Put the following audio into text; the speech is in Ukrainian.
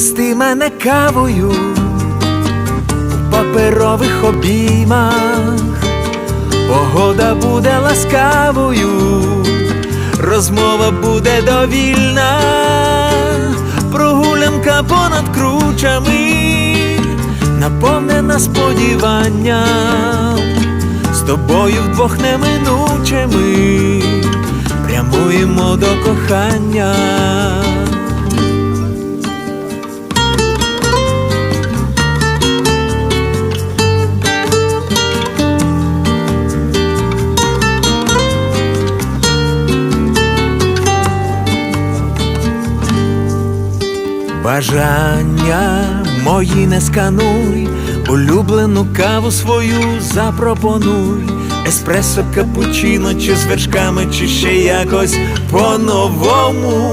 Пригости мене кавою у паперових обіймах, погода буде ласкавою, розмова буде довільна, прогулянка понад кручами, наповнена сподіванням, з тобою вдвох неминучими, прямуємо до кохання. Бажання мої не скануй, улюблену каву свою запропонуй, еспресо, капучино, чи з вершками, чи ще якось по-новому.